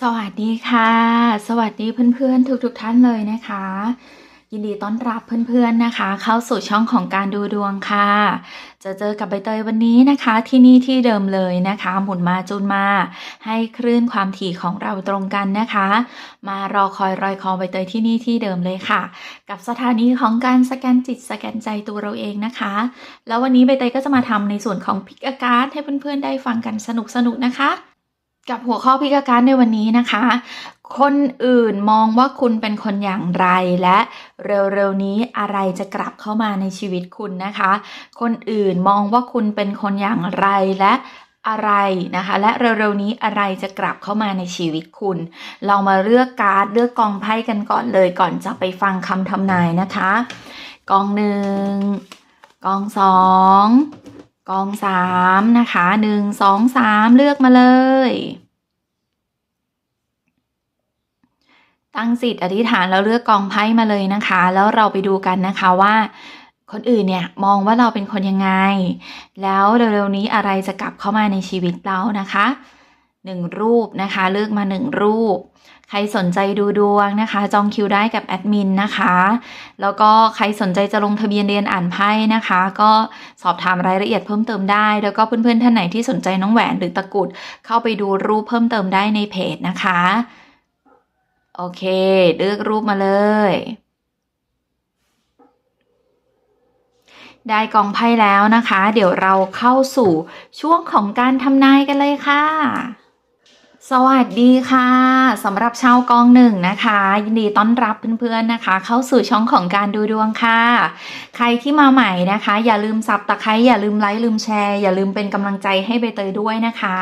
สวัสดีค่ะ สวัสดีเพื่อนๆ ทุกๆท่านเลยนะคะ ยินดีต้อนรับเพื่อนๆนะคะ เข้าสู่ช่องของการดูดวงค่ะ จะเจอกับใบเตยวันนี้นะคะ ที่นี่ที่เดิมเลยนะคะ หมุนมาจูนมา ให้คลื่นความถี่ของเราตรงกันนะคะ มารอคอยรอยคอใบเตยที่นี่ที่เดิมเลยค่ะ กับสถานีของการสแกนจิตสแกนใจตัวเราเองนะคะ แล้ววันนี้ใบเตยก็จะมาทำในส่วนของพิกอาการให้เพื่อนๆได้ฟังกันสนุกๆนะคะ กับหัวข้อพิกาการในวันนี้นะคะ คนอื่นมองว่าคุณเป็นคนอย่างไรและเร็วๆนี้อะไรจะกลับเข้ามาในชีวิตคุณนะคะ คนอื่นมองว่าคุณเป็นคนอย่างไรและอะไรนะคะ และเร็วๆนี้อะไรจะกลับเข้ามาในชีวิตคุณ เรามาเลือกการ์ดเลือกกองไพ่กันก่อนเลยก่อนจะไปฟังคำทำนายนะคะ กองหนึ่งกองสอง กองสามนะคะหนึ่งสองสามเลือกมาเลย ตั้งจิตอธิษฐานแล้วเลือกกองไพ่มาเลยนะคะ แล้วเราไปดูกันนะคะว่า คนอื่นเนี่ยมองว่าเราเป็นคนยังไง แล้วเร็วๆนี้อะไรจะกลับเข้ามาในชีวิตเรานะคะหนึ่งรูปนะคะ เลือกมาหนึ่งรูป ใครสนใจดูดวงนะคะ จองคิวได้กับแอดมินนะคะ แล้วก็ใครสนใจจะลงทะเบียนเรียนอ่านไพ่นะคะ ก็สอบถามรายละเอียดเพิ่มเติมได้ แล้วก็เพื่อนๆท่านไหนที่สนใจน้องแหวนหรือตะกรุด เข้าไปดูรูปเพิ่มเติมได้ในเพจนะคะ โอเค เลือกรูปมาเลยได้กองไพ่แล้วนะคะ เดี๋ยวเราเข้าสู่ช่วงของการทำนายกันเลยค่ะ สวัสดีค่ะสำหรับชาวกองหนึ่งนะคะ ยินดีต้อนรับเพื่อนๆนะคะ เข้าสู่ช่องของการดูดวงค่ะ ใครที่มาใหม่นะคะ อย่าลืมซับตะไคร้อย่าลืมไลค์ลืมแชร์ อย่าลืมเป็นกำลังใจให้ใบเตยด้วยนะคะ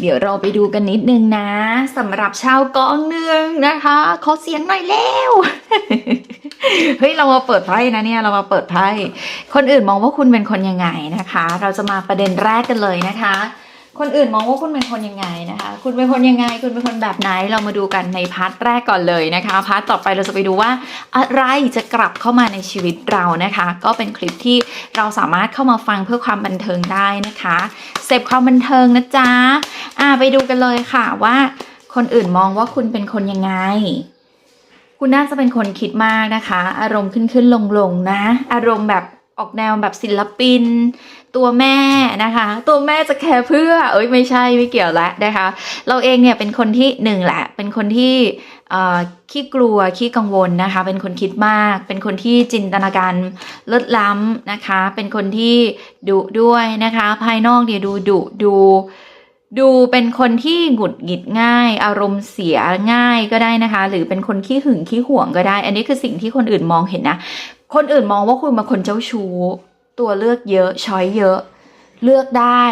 เดี๋ยวเราไปดูกันนิดนึงนะสำหรับชาวกองหนึ่งนะคะขอเสียงหน่อยเร็วเฮ้ยเรามาเปิดไพ่นะเนี่ยเรามาเปิดไพ่คนอื่นมองว่าคุณเป็นคนยังไงนะคะ เราจะมาประเด็นแรกกันเลยนะคะ คนอื่นมองว่าคุณเป็นคนยังไงนะคะ คุณเป็นคนยังไง คุณเป็นคนแบบไหน เรามาดูกันในพาร์ทแรกก่อนเลยนะคะ พาร์ทต่อไปเราจะไปดูว่าอะไรจะกลับเข้ามาในชีวิตเรานะคะ ก็เป็นคลิปที่เราสามารถเข้ามาฟังเพื่อความบันเทิงได้นะคะ เสพความบันเทิงนะจ๊ะ อ่าไปดูกันเลยค่ะว่า คนอื่นมองว่าคุณเป็นคนยังไง คุณน่าจะเป็นคนคิดมากนะคะ อารมณ์ขึ้นขึ้นลงลงนะ อารมณ์แบบ ออกแนวแบบศิลปิน ตัวแม่นะคะ ตัวแม่จะแคร์เพื่อ เอ้ยไม่ใช่ไม่เกี่ยวแล้วนะคะ เราเองเนี่ยเป็นคนที่หนึ่งแหละ เป็นคนที่ขี้กลัวขี้กังวลนะคะ เป็นคนคิดมาก เป็นคนที่จินตนาการเลิศล้ำนะคะ เป็นคนที่ดุด้วยนะคะ ภายนอกเนี่ยดูดุดู ดูเป็นคนที่หงุดหงิดง่าย อารมณ์เสียง่ายก็ได้นะคะ หรือเป็นคนขี้หึงขี้ห่วงก็ได้ อันนี้คือสิ่งที่คนอื่นมองเห็นนะ คนอื่นมองว่าคุณเป็นคนเจ้าชู้ ตัวเลือกเยอะช้อยเยอะ เลือกได้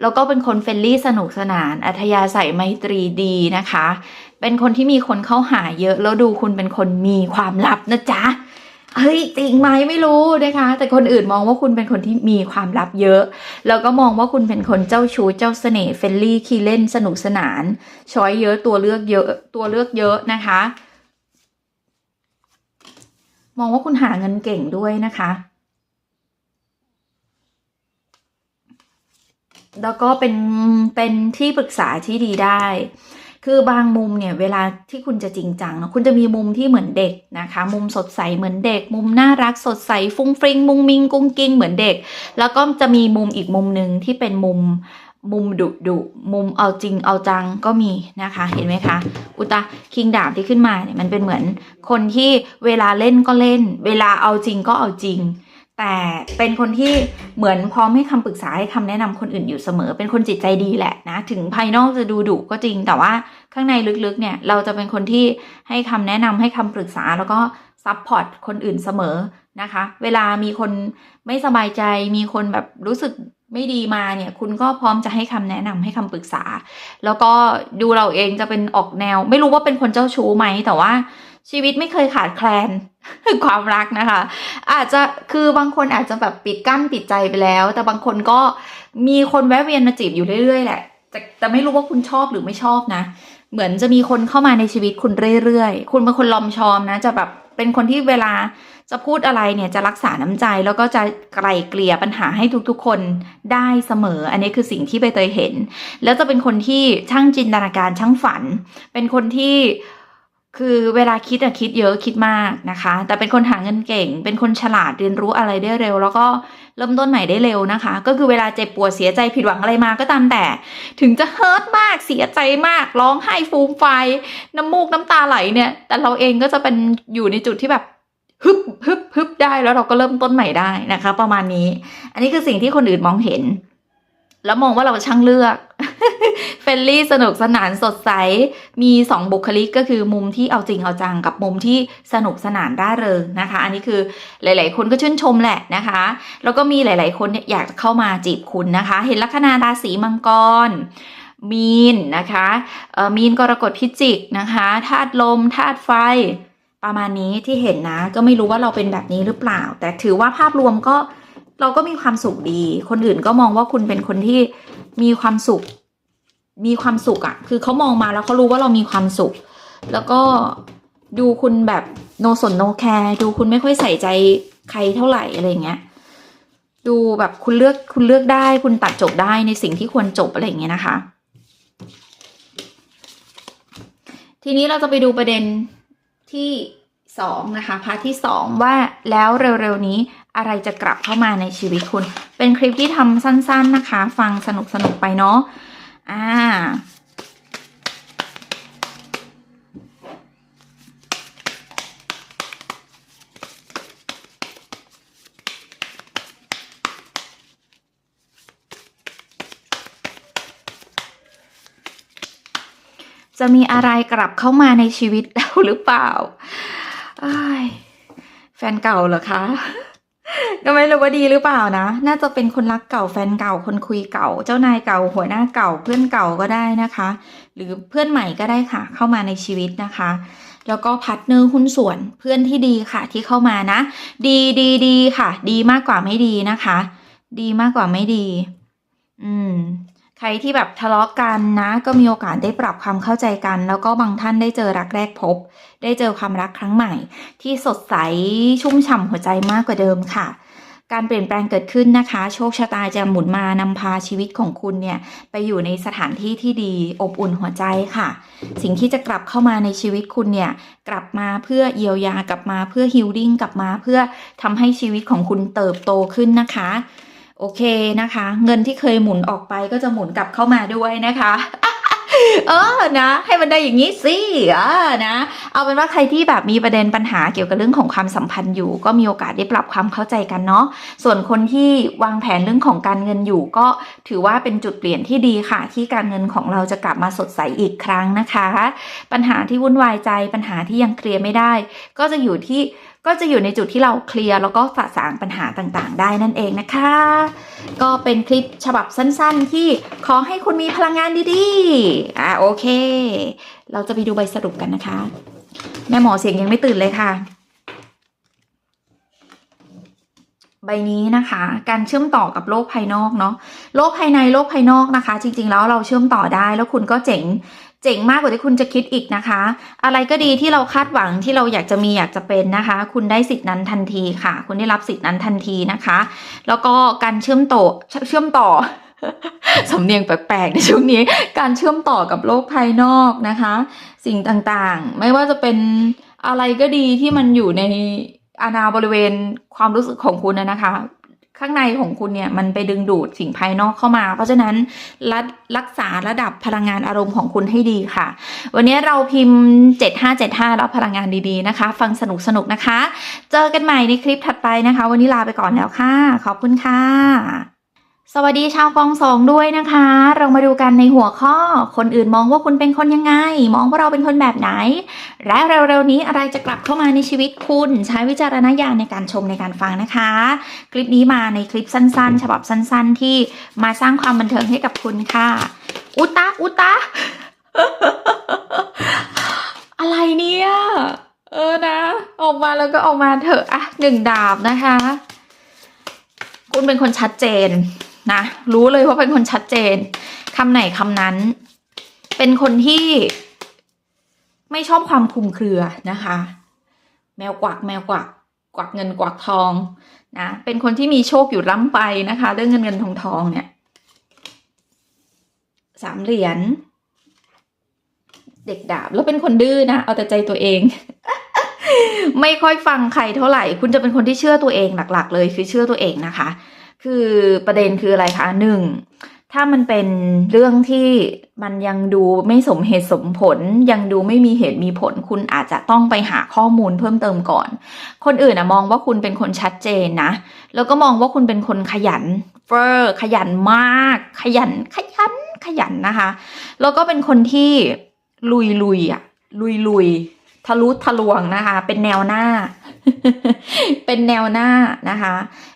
แล้วก็เป็นคนเฟรนลี่สนุกสนาน อัธยาศัยไมตรีดีนะคะ เป็นคนที่มีคนเข้าหาเยอะ แล้วดูคุณเป็นคนมีความลับนะจ๊ะเฮ้ยจริงไหมไม่รู้นะคะ แต่คนอื่นมองว่าคุณเป็นคนที่มีความลับเยอะ แล้วก็มองว่าคุณเป็นคนเจ้าชู้เจ้าเสน่ห์เฟรนลี่ขี้เล่นสนุกสนานช้อยเยอะตัวเลือกเยอะตัวเลือกเยอะนะคะ มองว่าคุณหาเงินเก่งด้วยนะคะ แล้วก็เป็นเป็นที่ปรึกษาที่ดีได้ คือบางมุมเนี่ยเวลาที่คุณจะจริงจังนะคุณจะมีมุมที่เหมือนเด็กนะคะ มุมสดใสเหมือนเด็ก มุมน่ารักสดใสฟุ้งฟริงมุงมิงกุ้งกิ้งเหมือนเด็ก แล้วก็จะมีมุมอีกมุมหนึ่งที่เป็นมุม มุมดุดุมุมเอาจริงเอาจังก็มีนะคะเห็นไหมคะ อุตาคิงดาบที่ขึ้นมาเนี่ยมันเป็นเหมือนคนที่เวลาเล่นก็เล่น เวลาเอาจริงก็เอาจริง แต่เป็นคนที่เหมือนพร้อมให้คำปรึกษาให้คำแนะนำคนอื่นอยู่เสมอ เป็นคนจิตใจดีแหละนะ ถึงภายนอกจะดูดุก็จริง แต่ว่าข้างในลึกๆเนี่ยเราจะเป็นคนที่ให้คำแนะนำให้คำปรึกษาแล้วก็ซัพพอร์ตคนอื่นเสมอนะคะ เวลามีคนไม่สบายใจมีคนแบบรู้สึก ไม่ดีมาเนี่ยคุณก็พร้อมจะให้คำแนะนำให้คำปรึกษา แล้วก็ดูเราเองจะเป็นออกแนว ไม่รู้ว่าเป็นคนเจ้าชู้ไหมแต่ว่าชีวิตไม่เคยขาดแคลนความรักนะคะ อาจจะคือบางคนอาจจะแบบปิดกั้นปิดใจไปแล้ว แต่บางคนก็มีคนแวะเวียนมาจีบอยู่เรื่อยๆแหละแต่แต่ไม่รู้ว่าคุณชอบหรือไม่ชอบนะ เหมือนจะมีคนเข้ามาในชีวิตคุณเรื่อยๆ คุณเป็นคนลอมชอมนะ จะแบบเป็นคนที่เวลา จะพูดอะไรเนี่ยจะรักษาน้ำใจแล้วก็จะไกลเกลี่ยปัญหาให้ทุกๆ คนได้เสมอ อันนี้คือสิ่งที่ใบเตยเห็น แล้วจะเป็นคนที่ช่างจินตนาการช่างฝัน เป็นคนที่คือเวลาคิดอะคิดเยอะคิดมากนะคะ แต่เป็นคนหาเงินเก่ง เป็นคนฉลาดเรียนรู้อะไรได้เร็ว แล้วก็เริ่มต้นใหม่ได้เร็วนะคะ ก็คือเวลาเจ็บปวดเสียใจผิดหวังอะไรมาก็ตามแต่ ถึงจะเฮิร์ตมากเสียใจมากร้องไห้ฟูมไฟน้ำมูกน้ำตาไหลเนี่ย แต่เราเองก็จะเป็นอยู่ในจุดที่แบบ ฮึบฮึบฮึบได้แล้วเราก็เริ่มต้นใหม่ได้นะคะ ประมาณนี้ อันนี้คือสิ่งที่คนอื่นมองเห็น แล้วมองว่าเราช่างเลือกเฟรนลี่สนุกสนานสดใส มีสองบุคลิกก็คือมุมที่เอาจริงเอาจังกับมุมที่สนุกสนานร่าเริงนะคะ อันนี้คือหลาย ๆ คนก็ชื่นชมแหละนะคะ แล้วก็มีหลาย ๆ คนเนี่ยอยากจะเข้ามาจีบคุณนะคะ เห็นลัคนาราศีมังกรมีนนะคะเอ่อมีนกรกฎพิจิกนะคะธาตุลมธาตุไฟ ประมาณนี้ที่เห็นนะ ก็ไม่รู้ว่าเราเป็นแบบนี้หรือเปล่า แต่ถือว่าภาพรวมก็เราก็มีความสุขดี คนอื่นก็มองว่าคุณเป็นคนที่มีความสุข มีความสุขอะคือเขามองมาแล้วเขารู้ว่าเรามีความสุข แล้วก็ดูคุณแบบโนสนโนแคร์ดูคุณไม่ค่อยใส่ใจใครเท่าไหร่อะไรเงี้ย ดูแบบคุณเลือกคุณเลือกได้ คุณตัดจบได้ในสิ่งที่ควรจบอะไรเงี้ยนะคะ ทีนี้เราจะไปดูประเด็น ที่สองนะคะพาร์ทที่สองว่าแล้วเร็วๆนี้อะไรจะกลับเข้ามาในชีวิตคุณ เป็นคลิปที่ทำสั้นๆนะคะ ฟังสนุกๆไปเนาะอ่า จะมีอะไรกลับเข้ามาในชีวิตแล้วหรือเปล่าแฟนเก่าเหรอคะก็ไม่รู้ว่าดีหรือเปล่านะ น่าจะเป็นคนรักเก่าแฟนเก่า คนคุยเก่า เจ้านายเก่า หัวหน้าเก่า เพื่อนเก่าก็ได้นะคะ หรือเพื่อนใหม่ก็ได้ค่ะ เข้ามาในชีวิตนะคะ แล้วก็พาร์ทเนอร์หุ้นส่วนเพื่อนที่ดีค่ะที่เข้ามานะ ดีดีดีค่ะ ดีมากกว่าไม่ดีนะคะ ดีมากกว่าไม่ดี อืม ใครที่แบบทะเลาะกันนะ ก็มีโอกาสได้ปรับความเข้าใจกัน แล้วก็บางท่านได้เจอรักแรกพบ ได้เจอความรักครั้งใหม่ ที่สดใสชุ่มฉ่ำหัวใจมากกว่าเดิมค่ะ การเปลี่ยนแปลงเกิดขึ้นนะคะ โชคชะตาจะหมุนมานำพาชีวิตของคุณเนี่ยไปอยู่ในสถานที่ที่ดีอบอุ่นหัวใจค่ะ สิ่งที่จะกลับเข้ามาในชีวิตคุณเนี่ยกลับมาเพื่อเยียวยากลับมาเพื่อฮิลลิ่งกลับมาเพื่อทำให้ชีวิตของคุณเติบโตขึ้นนะคะ โอเคนะคะ เงินที่เคยหมุนออกไปก็จะหมุนกลับเข้ามาด้วยนะคะเออนะ ให้มันได้อย่างนี้สิอ่านะ เอาเป็นว่าใครที่แบบมีประเด็นปัญหาเกี่ยวกับเรื่องของความสัมพันธ์อยู่ ก็มีโอกาสได้ปรับความเข้าใจกันเนาะส่วนคนที่วางแผนเรื่องของการเงินอยู่ ก็ถือว่าเป็นจุดเปลี่ยนที่ดีค่ะ ที่การเงินของเราจะกลับมาสดใสอีกครั้งนะคะ ปัญหาที่วุ่นวายใจปัญหาที่ยังเคลียร์ไม่ได้ ก็จะอยู่ที่ ก็จะอยู่ในจุดที่เราเคลียร์แล้วก็สะสางปัญหาต่างๆ ได้นั่นเองนะคะ ก็เป็นคลิปฉบับสั้นๆ ที่ขอให้คุณมีพลังงานดีๆ อ่าโอเค เราจะไปดูใบสรุปกันนะคะ แม่หมอเสียงยังไม่ตื่นเลยค่ะ ใบนี้นะคะ การเชื่อมต่อกับโลกภายนอกเนาะโลกภายในโลกภายนอกนะคะ จริง ๆ แล้วเราเชื่อมต่อได้แล้วคุณก็เจ๋ง เจ๋งมากกว่าที่คุณจะคิดอีกนะคะ อะไรก็ดีที่เราคาดหวังที่เราอยากจะมีอยากจะเป็นนะคะ คุณได้สิทธินั้นทันทีค่ะ คุณได้รับสิทธินั้นทันทีนะคะ แล้วก็การเชื่อมต่อเชื่อมต่อสำเนียงแปลกๆในช่วงนี้ การเชื่อมต่อกับโลกภายนอกนะคะ สิ่งต่างๆ ไม่ว่าจะเป็นอะไรก็ดีที่มันอยู่ในอาณาบริเวณความรู้สึกของคุณนะนะคะ ข้างในของคุณเนี่ยมันไปดึงดูดสิ่งภายนอกเข้ามา เพราะฉะนั้นรักรักษาระดับพลังงานอารมณ์ของคุณให้ดีค่ะ วันนี้เราพิมพ์ 7575รับพลังงานดีๆนะคะ ฟังสนุกๆนะคะ เจอกันใหม่ในคลิปถัดไปนะคะ วันนี้ลาไปก่อนแล้วค่ะ ขอบคุณค่ะ สวัสดีชาวกองสองด้วยนะคะ เรามาดูกันในหัวข้อ คนอื่นมองว่าคุณเป็นคนยังไง มองว่าเราเป็นคนแบบไหน และเร็วๆนี้อะไรจะกลับเข้ามาในชีวิตคุณ ใช้วิจารณญาณในการชมในการฟังนะคะ คลิปนี้มาในคลิปสั้นๆ ฉบับสั้นๆ ที่มาสร้างความบันเทิงให้กับคุณค่ะ อุตะอุตะอะไรเนี่ย เออนะ ออกมาแล้วก็ออกมาเถอะอะหนึ่งดาบนะคะ คุณเป็นคนชัดเจน นะรู้เลยว่าเป็นคนชัดเจนคำไหนคำนั้น เป็นคนที่ไม่ชอบความคลุมเครือนะคะ แมวกวักแมวกวักกวักเงินกวักทองนะเป็นคนที่มีโชคอยู่ร่ำไปนะคะ เรื่องเงินเงินทองทองเนี่ยสามเหรียญเด็กดาบแล้วเป็นคนดื้อนะเอาแต่ใจตัวเอง ไม่ค่อยฟังใครเท่าไหร่ คุณจะเป็นคนที่เชื่อตัวเองหลัก ๆ เลยคือเชื่อตัวเองนะคะ คือประเด็นคืออะไรคะหนึ่งถ้ามันเป็นเรื่องที่มันยังดูไม่สมเหตุสมผล ยังดูไม่มีเหตุมีผล คุณอาจจะต้องไปหาข้อมูลเพิ่มเติมก่อน คนอื่นนะมองว่าคุณเป็นคนชัดเจนนะ แล้วก็มองว่าคุณเป็นคนขยันเฟอร์ขยันมาก ขยันขยันขยันนะคะ แล้วก็เป็นคนที่ลุยลุยอะลุยลุย ทะลุทะลวงนะคะ เป็นแนวหน้า เป็นแนวหน้านะคะ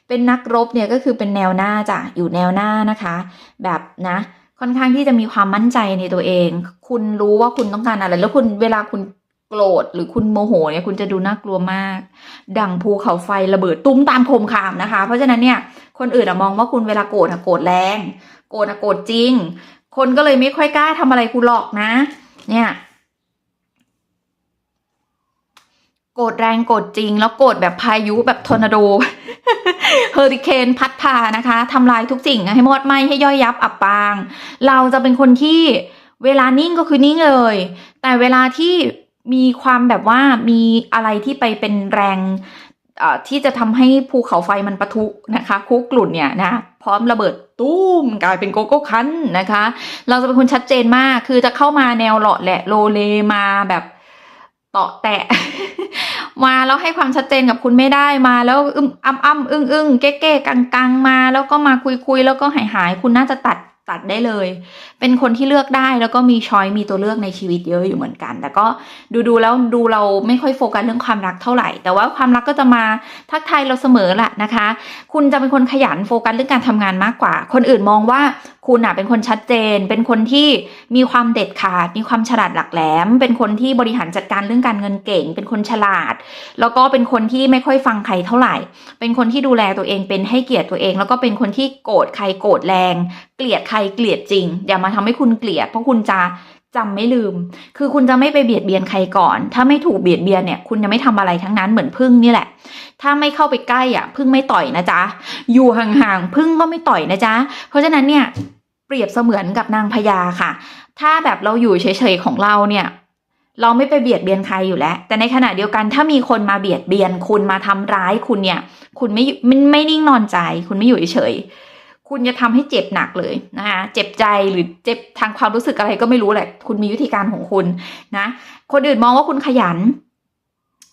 เป็นนักรบเนี่ยก็คือเป็นแนวหน้าจ้ะอยู่แนวหน้านะคะ แบบนะค่อนข้างที่จะมีความมั่นใจในตัวเอง คุณรู้ว่าคุณต้องการอะไร แล้วคุณเวลาคุณโกรธหรือคุณโมโหเนี่ยคุณจะดูน่ากลัวมาก ดังภูเขาไฟระเบิดตุ้มตามโคมคามนะคะ เพราะฉะนั้นเนี่ยคนอื่นอะมองว่าคุณเวลาโกรธอะโกรธแรง โกรธอะโกรธจริง คนก็เลยไม่ค่อยกล้าทำอะไรคุณหรอกนะ เนี่ย โกรธแรงโกรธจริง แล้วโกรธแบบพายุแบบทอร์นาโดเฮอริเคนพัดพานะคะทำลายทุกสิ่งให้หมดไหมให้ย่อยยับอับปาง เราจะเป็นคนที่เวลานิ่งก็คือนิ่งเลย แต่เวลาที่มีความแบบว่ามีอะไรที่ไปเป็นแรงที่จะทำให้ภูเขาไฟมันปะทุนะคะคุกกลุ่นเนี่ยนะพร้อมระเบิดตุ้มกลายเป็นโกโก้คันนะคะ เราจะเป็นคนชัดเจนมากคือจะเข้ามาแนวหล่อแหละโลเลมาแบบ เตาะแตะ มาแล้วให้ความชัดเจนกับคุณไม่ได้มา แล้วอึมอ้ำอ้ำอึ้งอึ้งเก๊เก๊กังกังมา แล้วก็มาคุยคุยแล้วก็หายหายคุณน่าจะตัดตัดได้เลย เป็นคนที่เลือกได้แล้วก็มีช้อยมีตัวเลือกในชีวิตเยอะอยู่เหมือนกัน แต่ก็ดูดูแล้วดูเราไม่ค่อยโฟกัสเรื่องความรักเท่าไหร่ แต่ว่าความรักก็จะมาทักทายเราเสมอแหละนะคะ คุณจะเป็นคนขยันโฟกัสเรื่องการทำงานมากกว่า คนอื่นมองว่าคุณอะเป็นคนชัดเจน เป็นคนที่มีความเด็ดขาด มีความฉลาดหลักแหลม เป็นคนที่บริหารจัดการเรื่องการเงินเก่ง เป็นคนฉลาด แล้วก็เป็นคนที่ไม่ค่อยฟังใครเท่าไหร่ เป็นคนที่ดูแลตัวเอง เป็นให้เกียรติตัวเอง แล้วก็เป็นคนที่โกรธใครโกรธแรง เกลียดใครเกลียดจริง อย่ามาทำให้คุณเกลียด เพราะคุณจะ จำไม่ลืม คือคุณจะไม่ไปเบียดเบียนใครก่อน ถ้าไม่ถูกเบียดเบียนเนี่ย คุณจะไม่ทำอะไรทั้งนั้นเหมือนพึ่งนี่แหละ ถ้าไม่เข้าไปใกล้อะ พึ่งไม่ต่อยนะจ๊ะ อยู่ห่างๆพึ่งก็ไม่ต่อยนะจ๊ะ เพราะฉะนั้นเนี่ยเปรียบเสมือนกับนางพญาค่ะ ถ้าแบบเราอยู่เฉยๆของเราเนี่ย เราไม่ไปเบียดเบียนใครอยู่แล้ว แต่ในขณะเดียวกันถ้ามีคนมาเบียดเบียน คุณมาทำร้ายคุณเนี่ย คุณไม่ไม่ไม่นิ่งนอนใจ คุณไม่อยู่เฉยๆ คุณจะทำให้เจ็บหนักเลยนะคะเจ็บใจหรือเจ็บทางความรู้สึกอะไรก็ไม่รู้แหละ คุณมีวิธีการของคุณนะ คนอื่นมองว่าคุณขยัน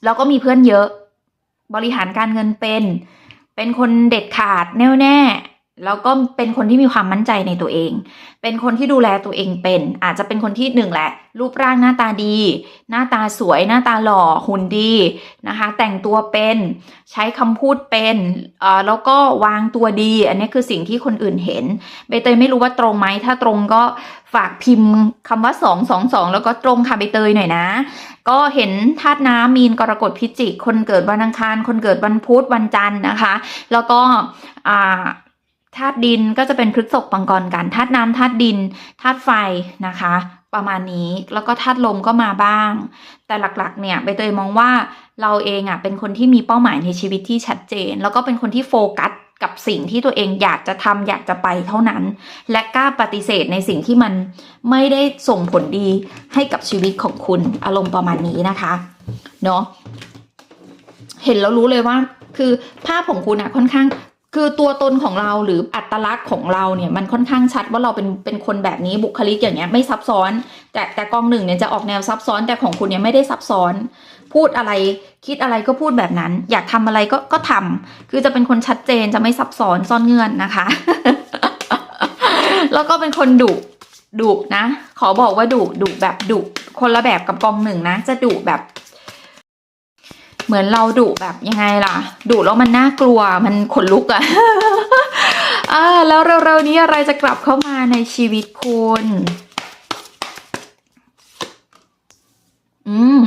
แล้วก็มีเพื่อนเยอะ บริหารการเงินเป็น เป็นคนเด็ดขาดแน่วแน่ แล้วก็เป็นคนที่มีความมั่นใจในตัวเอง เป็นคนที่ดูแลตัวเองเป็น อาจจะเป็นคนที่หนึ่งแหละ รูปร่างหน้าตาดี หน้าตาสวย หน้าตาหล่อ หุ่นดีนะคะ แต่งตัวเป็น ใช้คำพูดเป็นเอ่อแล้วก็วางตัวดี อันนี้คือสิ่งที่คนอื่นเห็นใบเตยไม่รู้ว่าตรงไหม ถ้าตรงก็ฝากพิมพ์คำว่าสองสองสองแล้วก็ตรงค่ะใบเตยหน่อยนะ ก็เห็นธาตุน้ำมีนกรกฎพิจิก คนเกิดวันอังคาร คนเกิดวันพุธวันจันทร์นะคะ แล้วก็อ่า ธาตุดินก็จะเป็นพฤกษภปังกรกันธาตุน้ำธาตุดินธาตุไฟนะคะ ประมาณนี้แล้วก็ธาตุลมก็มาบ้าง แต่หลักๆ เนี่ยใบเตยมองว่าเราเองอะเป็นคนที่มีเป้าหมายในชีวิตที่ชัดเจน แล้วก็เป็นคนที่โฟกัสกับสิ่งที่ตัวเองอยากจะทำอยากจะไปเท่านั้น และกล้าปฏิเสธในสิ่งที่มันไม่ได้ส่งผลดีให้กับชีวิตของคุณอารมณ์ประมาณนี้นะคะเนาะเห็นแล้วรู้เลยว่าคือภาพของคุณอะค่อนข้าง คือตัวตนของเราหรืออัตลักษณ์ของเราเนี่ยมันค่อนข้างชัดว่าเราเป็นเป็นคนแบบนี้บุคลิกอย่างเงี้ยไม่ซับซ้อน แต่แต่กองหนึ่งเนี่ยจะออกแนวซับซ้อนแต่ของคุณเนี่ยไม่ได้ซับซ้อน พูดอะไรคิดอะไรก็พูดแบบนั้น อยากทำอะไรก็ก็ทำคือจะเป็นคนชัดเจนจะไม่ซับซ้อนซ่อนเงื่อนนะคะ แล้วก็เป็นคนดุดุนะ ขอบอกว่าดุดุแบบดุคนละแบบกับกองหนึ่งนะ จะดุแบบ เหมือนเราดุแบบยังไงล่ะดุแล้วมันน่ากลัวมันขนลุกอะอ่าแล้วเร็วๆนี้อะไรจะกลับเข้ามาในชีวิตคุณอืม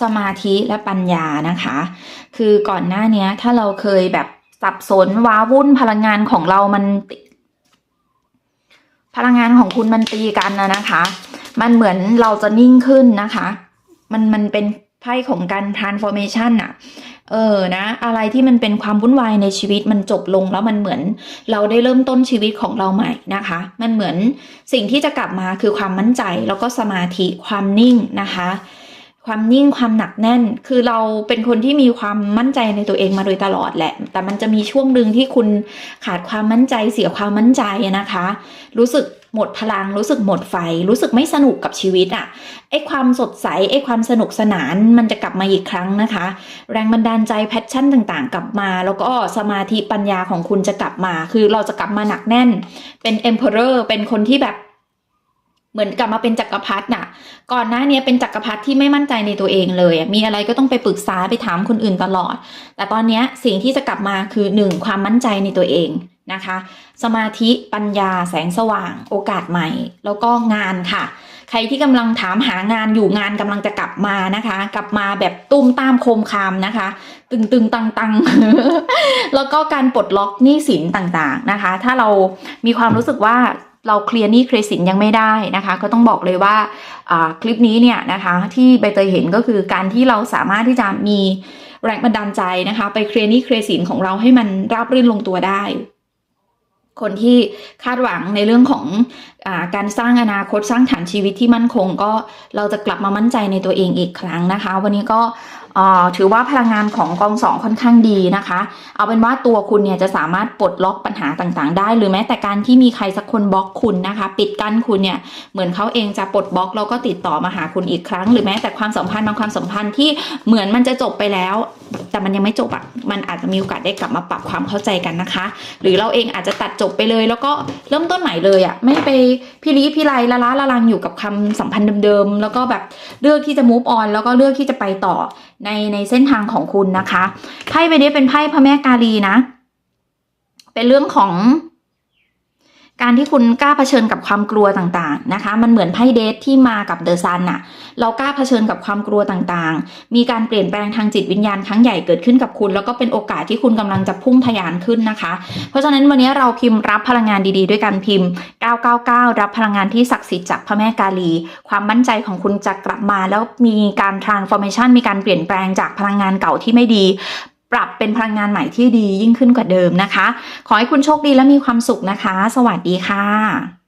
สมาธิและปัญญานะคะ คือก่อนหน้าเนี้ยถ้าเราเคยแบบสับสนว้าวุ่นพลังงานของเรามัน พลังงานของคุณมันตีกันนะนะคะ มันเหมือนเราจะนิ่งขึ้นนะคะ มันมันเป็น ไพ่ของการ transformation อะเออนะ อะไรที่มันเป็นความวุ่นวายในชีวิตมันจบลงแล้วมันเหมือน เราได้เริ่มต้นชีวิตของเราใหม่นะคะ มันเหมือนสิ่งที่จะกลับมาคือความมั่นใจแล้วก็สมาธิความนิ่งนะคะ ความนิ่งความหนักแน่น คือเราเป็นคนที่มีความมั่นใจในตัวเองมาโดยตลอดแหละ แต่มันจะมีช่วงหนึ่งที่คุณขาดความมั่นใจเสียความมั่นใจนะคะ รู้สึก หมดพลังรู้สึกหมดไฟ รู้สึกไม่สนุกกับชีวิตอะ่ะไอความสดใสไอความสนุกสนานมันจะกลับมาอีกครั้งนะคะ แรงบันดาลใจแพชชั่นต่างๆ กลับมา แล้วก็สมาธิปัญญาของคุณจะกลับมา คือเราจะกลับมาหนักแน่น เป็น emperor เรอร์เป็นคนที่แบบเหมือนกลับมาเป็นจักรพรรดิน่ะ ก่อนหน้านี้เป็นจักรพรรดิที่ไม่มั่นใจในตัวเองเลย มีอะไรก็ต้องไปปรึกษาไปถามคนอื่นตลอด แต่ตอนนี้สิ่งที่จะกลับมาคือหนึ่งความมั่นใจในตัวเอง นะคะ สมาธิปัญญาแสงสว่าง โอกาสใหม่ แล้วก็งานค่ะ ใครที่กำลังถามหางานอยู่งานกำลังจะกลับมานะคะ กลับมาแบบตุ้มตามโคมคามนะคะ ตึงตึงตังตังแล้วก็การปลดล็อกหนี้สินต่างๆนะคะ ถ้าเรามีความรู้สึกว่าเราเคลียร์หนี้เครสินยังไม่ได้นะคะ ก็ต้องบอกเลยว่าคลิปนี้เนี่ยนะคะที่ใบเตยเห็นก็คือการที่เราสามารถที่จะมีแรงบันดาลใจนะคะ ไปเคลียร์หนี้เครสินของเราให้มันราบรื่นลงตัวได้ คนที่คาดหวังในเรื่องของอาการสร้างอนาคตสร้างฐานชีวิตที่มั่นคง ก็เราจะกลับมามั่นใจในตัวเองอีกครั้งนะคะ วันนี้ก็ ถือว่าพลังงานของกองสองค่อนข้างดีนะคะ เอาเป็นว่าตัวคุณเนี่ยจะสามารถปลดล็อกปัญหาต่างๆ ได้ หรือแม้แต่การที่มีใครสักคนบล็อกคุณนะคะ ปิดกั้นคุณเนี่ยเหมือนเขาเองจะปลดบล็อกแล้วก็ติดต่อมาหาคุณอีกครั้ง หรือแม้แต่ความสัมพันธ์บางความสัมพันธ์ที่เหมือนมันจะจบไปแล้ว แต่มันยังไม่จบอะ่ะมันอาจจะมีโอกาสได้กลับมาปรับความเข้าใจกันนะคะ หรือเราเองอาจจะตัดจบไปเลย แล้วก็เริ่มต้นใหม่เลยอะ่ะไม่ไปพิริพิไรละล้าละลังอยู่กับคำสัมพันธ์เดิมๆแล้วก็แบบเลือกที่จะ move on แล้วก็เลือกที่จะไปต่อในในเส้นทางของคุณนะคะไพ่ใบนี้เป็นไพ่พระแม่กาลีนะ เป็นเรื่องของ การที่คุณกล้าเผชิญกับความกลัวต่างๆนะคะ มันเหมือนไพ่เดทที่มากับเดอะซันน่ะ เรากล้าเผชิญกับความกลัวต่างๆ มีการเปลี่ยนแปลงทางจิตวิญญาณครั้งใหญ่เกิดขึ้นกับคุณ แล้วก็เป็นโอกาสที่คุณกำลังจะพุ่งทะยานขึ้นนะคะ เพราะฉะนั้นวันนี้เราพิมพ์รับพลังงานดีๆ ด้วยการพิมพ์ 999 รับพลังงานที่ศักดิ์สิทธิ์จากพระแม่กาลี ความมั่นใจของคุณจะกลับมา แล้วมีการ transformation มีการเปลี่ยนแปลงจากพลังงานเก่าที่ไม่ดี ปรับเป็นพลังงานใหม่ที่ดียิ่งขึ้นกว่าเดิมนะคะ ขอให้คุณโชคดีและมีความสุขนะคะ สวัสดีค่ะ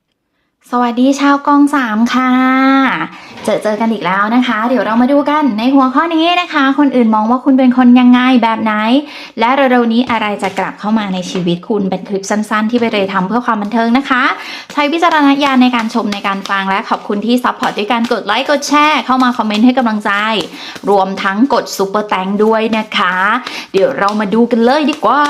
สวัสดีชาวกองสามค่ะ เจอเจอกันอีกแล้วนะคะ เดี๋ยวเรามาดูกันในหัวข้อนี้นะคะ คนอื่นมองว่าคุณเป็นคนยังไงแบบไหน และเร็วๆนี้อะไรจะกลับเข้ามาในชีวิตคุณเป็นคลิปสั้นๆ ที่ไปเรยทำเพื่อความบันเทิงนะคะ ใช้วิจารณญาณในการชมในการฟังและขอบคุณที่ซัพพอร์ตด้วยการกดไลค์กดแชร์เข้ามาคอมเมนต์ให้กำลังใจ รวมทั้งกดซุปเปอร์แตงด้วยนะคะ เดี๋ยวเรามาดูกันเลยดีกว่า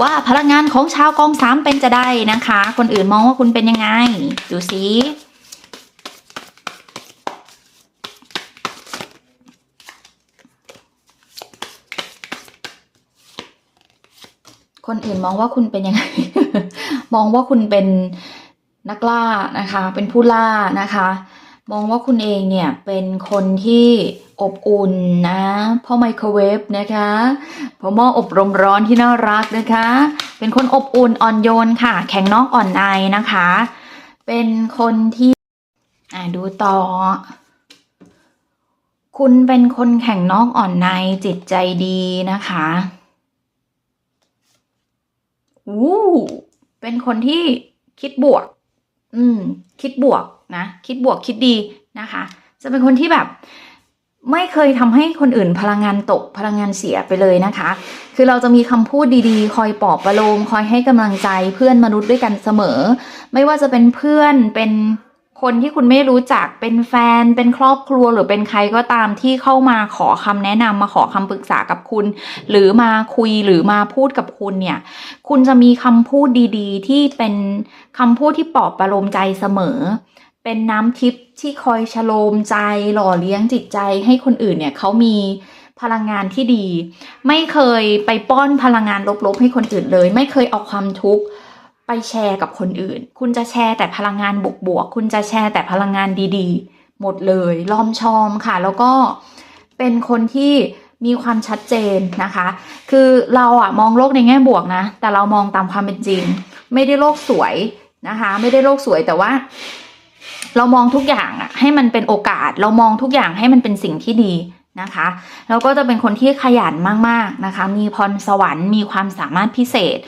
ว่าพลังงานของชาวกองสามเป็นจะได้นะคะ คนอื่นมองว่าคุณเป็นยังไง ดูสิคนอื่นมองว่าคุณเป็นยังไง มองว่าคุณเป็นนักล่านะคะ เป็นผู้ล่านะคะ มองว่าคุณเองเนี่ยเป็นคนที่ อบอุ่นนะพ่อไมโครเวฟนะคะพ่อหม้ออบรมร้อนที่น่ารักนะคะ เป็นคนอบอุ่นอ่อนโยนค่ะ แข็งนอกอ่อนในนะคะ เป็นคนที่อ่าดูต่อ คุณเป็นคนแข็งนอกอ่อนในจิตใจดีนะคะอู้เป็นคนที่คิดบวก อืม คิดบวกนะ คิดบวกคิดดีนะคะ จะเป็นคนที่แบบ ไม่เคยทำให้คนอื่นพลังงานตกพลังงานเสียไปเลยนะคะ คือเราจะมีคำพูดดีๆ คอยปลอบประโลม คอยให้กำลังใจเพื่อนมนุษย์ด้วยกันเสมอ ไม่ว่าจะเป็นเพื่อนเป็นคนที่คุณไม่รู้จักเป็นแฟน เป็นครอบครัวหรือเป็นใครก็ตามที่เข้ามาขอคำแนะนำมาขอคำปรึกษากับคุณ หรือมาคุยหรือมาพูดกับคุณเนี่ย คุณจะมีคำพูดดีๆ ที่เป็นคำพูดที่ปลอบประโลมใจเสมอ เป็นน้ำทิพย์ที่คอยชโลมใจหล่อเลี้ยงจิตใจให้คนอื่นเนี่ยเขามีพลังงานที่ดี ไม่เคยไปป้อนพลังงานลบๆให้คนอื่นเลย ไม่เคยเอาความทุกข์ไปแชร์กับคนอื่น คุณจะแชร์แต่พลังงานบวกๆคุณจะแชร์แต่พลังงานดีๆ หมดเลยล้อมชอมค่ะ แล้วก็เป็นคนที่มีความชัดเจนนะคะ คือเราอะมองโลกในแง่บวกนะ แต่เรามองตามความเป็นจริง ไม่ได้โลกสวยนะคะ ไม่ได้โลกสวยแต่ว่า เรามองทุกอย่างอะให้มันเป็นโอกาส เรามองทุกอย่างให้มันเป็นสิ่งที่ดีนะคะแล้วก็จะเป็นคนที่ขยันมากๆนะคะ มีพรสวรรค์มีความสามารถพิเศษ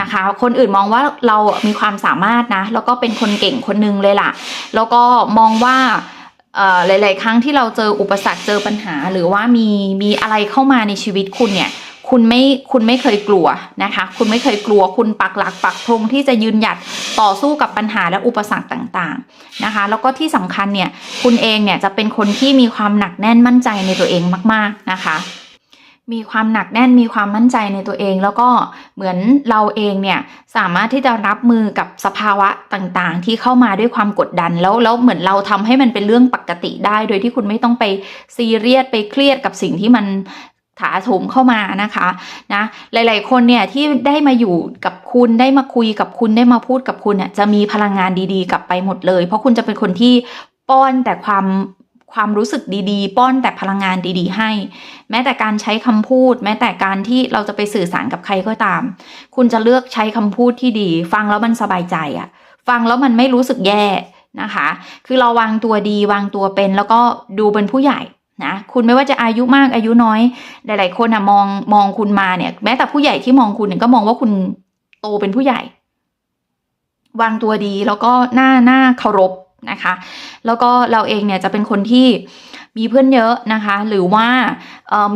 นะคะ คนอื่นมองว่าเรามีความสามารถนะ แล้วก็เป็นคนเก่งคนนึงเลยล่ะ แล้วก็มองว่าหลาย ๆ ครั้งที่เราเจออุปสรรคเจอปัญหา หรือว่ามีมีอะไรเข้ามาในชีวิตคุณเนี่ย คุณไม่คุณไม่เคยกลัวนะคะ คุณไม่เคยกลัว คุณปักหลักปักธงที่จะยืนหยัดต่อสู้กับปัญหาและอุปสรรคต่างๆนะคะ แล้วก็ที่สำคัญเนี่ยคุณเองเนี่ยจะเป็นคนที่มีความหนักแน่นมั่นใจในตัวเองมาก ๆนะคะมีความหนักแน่นมีความมั่นใจในตัวเอง แล้วก็เหมือนเราเองเนี่ยสามารถที่จะรับมือกับสภาวะต่างๆ ที่เข้ามาด้วยความกดดันแล้วแล้วเหมือนเราทำให้มันเป็นเรื่องปกติได้ โดยที่คุณไม่ต้องไปซีเรียสไปเครียดกับสิ่งที่มัน ถาโถมเข้ามานะคะนะหลาย ๆ คนเนี่ยที่ได้มาอยู่กับคุณได้มาคุยกับคุณได้มาพูดกับคุณเนี่ยจะมีพลังงานดีๆ กลับไปหมดเลย เพราะคุณจะเป็นคนที่ป้อนแต่ความความรู้สึกดีๆ ป้อนแต่พลังงานดีๆ ให้ แม้แต่การใช้คำพูด แม้แต่การที่เราจะไปสื่อสารกับใครก็ตาม คุณจะเลือกใช้คำพูดที่ดี ฟังแล้วมันสบายใจอะฟังแล้วมันไม่รู้สึกแย่นะคะ คือเราวางตัวดีวางตัวเป็น แล้วก็ดูเป็นผู้ใหญ่ นะคุณไม่ว่าจะอายุมากอายุน้อย หลาย ๆ คนอะมองมองคุณมาเนี่ย แม้แต่ผู้ใหญ่ที่มองคุณเนี่ยก็มองว่าคุณโตเป็นผู้ใหญ่ วางตัวดีแล้วก็หน้าหน้าเคารพนะคะ แล้วก็เราเองเนี่ยจะเป็นคนที่ มีเพื่อนเยอะนะคะ หรือว่า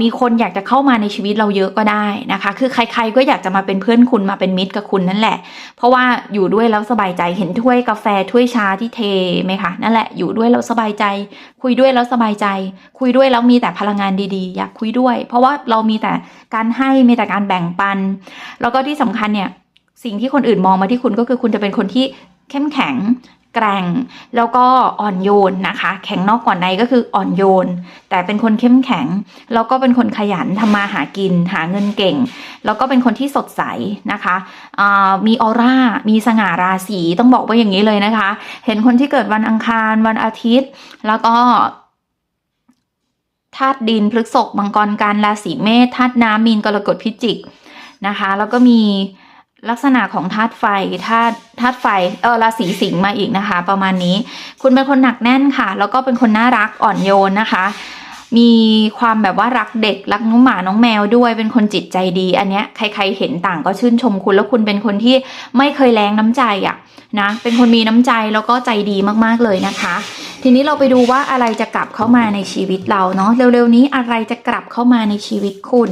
มีคนอยากจะเข้ามาในชีวิตเราเยอะก็ได้นะคะ คือใครๆก็อยากจะมาเป็นเพื่อนคุณมาเป็นมิตรกับคุณนั่นแหละ เพราะว่าอยู่ด้วยแล้วสบายใจเห็นถ้วยกาแฟถ้วยชาที่เทไหมคะนั่นแหละอยู่ด้วยแล้วสบายใจ คุยด้วยแล้วสบายใจ คุยด้วยแล้วมีแต่พลังงานดีๆ อยากคุยด้วย เพราะว่าเรามีแต่การให้มีแต่การแบ่งปัน แล้วก็ที่สำคัญเนี่ยสิ่งที่คนอื่นมองมาที่คุณก็คือคุณจะเป็นคนที่เข้มแข็ง แกร่ง แล้วก็อ่อนโยนนะคะ แข็งนอกก่อนในก็คืออ่อนโยน แต่เป็นคนเข้มแข็ง แล้วก็เป็นคนขยันทำมาหากิน หาเงินเก่ง แล้วก็เป็นคนที่สดใสนะคะมีออร่า มีสง่าราศีต้องบอกว่าอย่างนี้เลยนะคะ เห็นคนที่เกิดวันอังคารวันอาทิตย์ แล้วก็ธาตุดินพฤษภมังกรการราศีเมษธาตุน้ำมีนกรกฎพิจิกนะคะ แล้วก็มี ลักษณะของธาตุไฟธาตุธาตุไฟเออราศีสิงห์มาอีกนะคะ ประมาณนี้ คุณเป็นคนหนักแน่นค่ะ แล้วก็เป็นคนน่ารักอ่อนโยนนะคะ มีความแบบว่ารักเด็กรักน้องหมาน้องแมวด้วยเป็นคนจิตใจดี อันเนี้ยใครๆเห็นต่างก็ชื่นชมคุณแล้วคุณเป็นคนที่ไม่เคยแรงน้ำใจอะนะเป็นคนมีน้ำใจแล้วก็ใจดีมากๆเลยนะคะ ทีนี้เราไปดูว่าอะไรจะกลับเข้ามาในชีวิตเราเนาะเร็วๆนี้อะไรจะกลับเข้ามาในชีวิตคุณ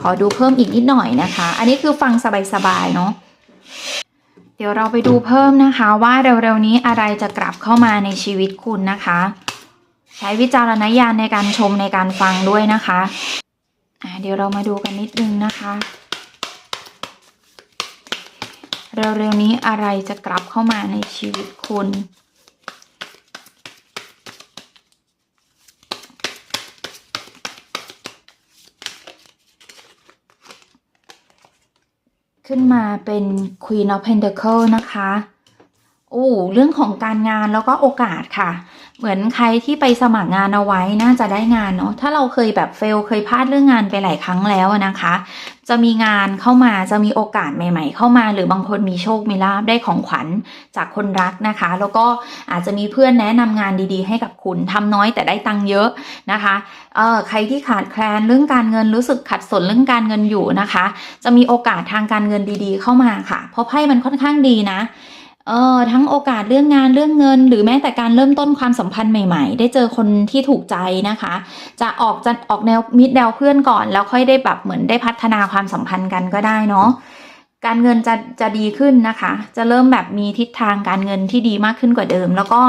ขอดูเพิ่มอีกนิดหน่อยนะคะ อันนี้คือฟังสบายๆเนาะเดี๋ยวเราไปดูเพิ่มนะคะว่าเร็วๆนี้อะไรจะกลับเข้ามาในชีวิตคุณนะคะ ใช้วิจารณญาณในการชมในการฟังด้วยนะคะอ่าเดี๋ยวเรามาดูกันนิดนึงนะคะ เร็วๆนี้อะไรจะกลับเข้ามาในชีวิตคุณขึ้นมาเป็น Queen of Pentacle นะคะ โอ้เรื่องของการงานแล้วก็โอกาสค่ะ เหมือนใครที่ไปสมัครงานเอาไว้น่าจะได้งานเนาะถ้าเราเคยแบบเฟลเคยพลาดเรื่องงานไปหลายครั้งแล้วนะคะ จะมีงานเข้ามาจะมีโอกาสใหม่ ๆ เข้ามา หรือบางคนมีโชคมีลาบได้ของขวัญจากคนรักนะคะ แล้วก็อาจจะมีเพื่อนแนะนำงานดีๆ ให้กับคุณทำน้อยแต่ได้ตังค์เยอะนะคะเออใครที่ขาดแคลนเรื่องการเงินรู้สึกขัดสนเรื่องการเงินอยู่นะคะ จะมีโอกาสทางการเงินดีๆ เข้ามาค่ะเพราะไพ่มันค่อนข้างดีนะ เออทั้งโอกาสเรื่องงานเรื่องเงิน หรือแม้แต่การเริ่มต้นความสัมพันธ์ใหม่ ๆ ได้เจอคนที่ถูกใจนะคะ จะออกจะออกแนวมิดแนวเพื่อนก่อน แล้วค่อยได้แบบเหมือนได้พัฒนาความสัมพันธ์กันก็ได้เนาะ การเงินจะจะดีขึ้นนะคะ จะเริ่มแบบมีทิศทางการเงินที่ดีมากขึ้นกว่าเดิม แล้วก็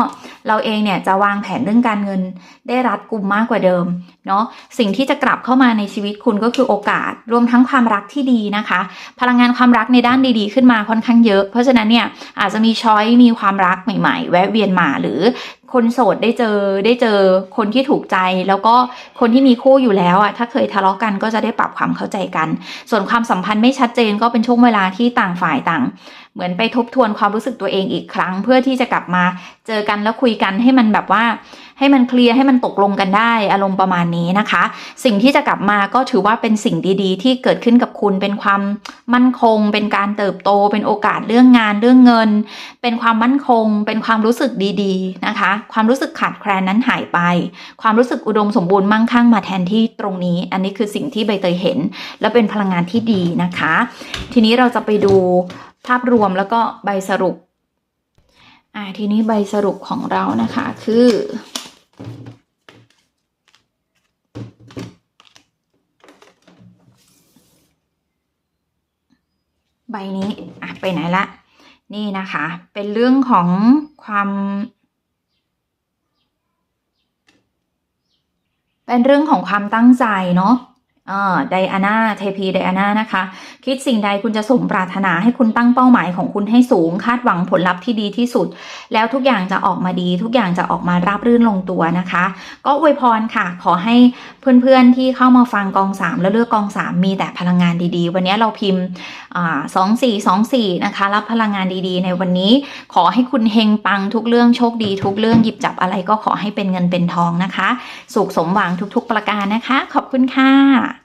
เราเองเนี่ยจะวางแผนเรื่องการเงินได้รัดกุมมากกว่าเดิมเนาะสิ่งที่จะกลับเข้ามาในชีวิตคุณก็คือโอกาส รวมทั้งความรักที่ดีนะคะ พลังงานความรักในด้านดีๆ ขึ้นมาค่อนข้างเยอะ เพราะฉะนั้นเนี่ยอาจจะมีช้อยมีความรักใหม่ ๆ แวะเวียนมาหรือ คนโสดได้เจอได้เจอคนที่ถูกใจ แล้วก็คนที่มีคู่อยู่แล้วอะถ้าเคยทะเลาะกันก็จะได้ปรับความเข้าใจกัน ส่วนความสัมพันธ์ไม่ชัดเจนก็เป็นช่วงเวลาที่ต่างฝ่ายต่าง เหมือนไปทบทวนความรู้สึกตัวเองอีกครั้ง เพื่อที่จะกลับมาเจอกันแล้วคุยกันให้มันแบบว่า ให้มันเคลียร์ให้มันตกลงกันได้อารมณ์ประมาณนี้นะคะ สิ่งที่จะกลับมาก็ถือว่าเป็นสิ่งดีๆ ที่เกิดขึ้นกับคุณเป็นความมั่นคง เป็นการเติบโต เป็นโอกาสเรื่องงานเรื่องเงิน เป็นความมั่นคง เป็นความรู้สึกดีๆนะคะ ความรู้สึกขาดแคลนนั้นหายไป ความรู้สึกอุดมสมบูรณ์มั่งคั่งมาแทนที่ตรงนี้ อันนี้คือสิ่งที่ใบเตยเห็น และเป็นพลังงานที่ดีนะคะ ทีนี้เราจะไปดู ภาพรวมแล้วก็ใบสรุป อ่าทีนี้ใบสรุปของเรานะคะคือ ใบนี้อะไปไหนละ นี่นะคะ เป็นเรื่องของความเป็นเรื่องของความตั้งใจเนาะ ไดอาน่าเทพีไดอาน่านะคะ คิดสิ่งใดคุณจะสมปรารถนาให้คุณตั้งเป้าหมายของคุณให้สูง คาดหวังผลลัพธ์ที่ดีที่สุด แล้วทุกอย่างจะออกมาดี ทุกอย่างจะออกมาราบรื่นลงตัวนะคะ ก็อวยพรค่ะ ขอให้เพื่อนๆที่เข้ามาฟังกองสามแล้วเลือกกองสามมีแต่พลังงานดีๆ วันนี้เราพิมพ์สองสี่สองสี่นะคะ รับพลังงานดีๆ ในวันนี้ ขอให้คุณเฮงปังทุกเรื่องโชคดี ทุกเรื่องหยิบจับอะไรก็ขอให้เป็นเงินเป็นทองนะคะ สุขสมหวังทุก ๆ ประการนะคะ ขอบคุณค่ะ